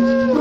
Woo!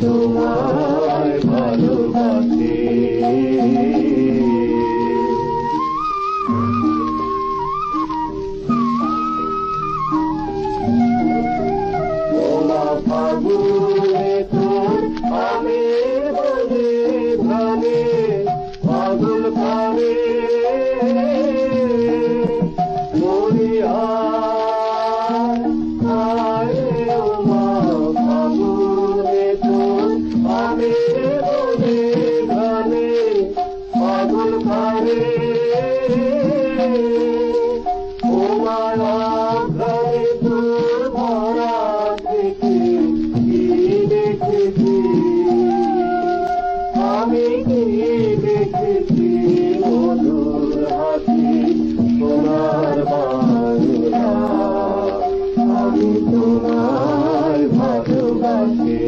তোমার ভালোবাসি। আমি কি দেখেছি মধুর হাসি তোমার বাংলা। আমি তোমার ভালোবাসি।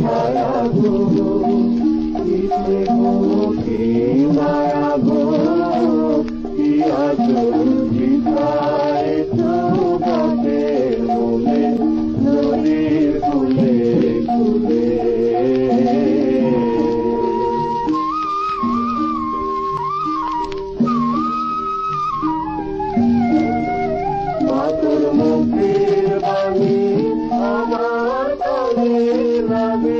ছায়া গো মুখের বাণী আমার কানে লাগে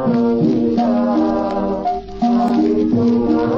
Música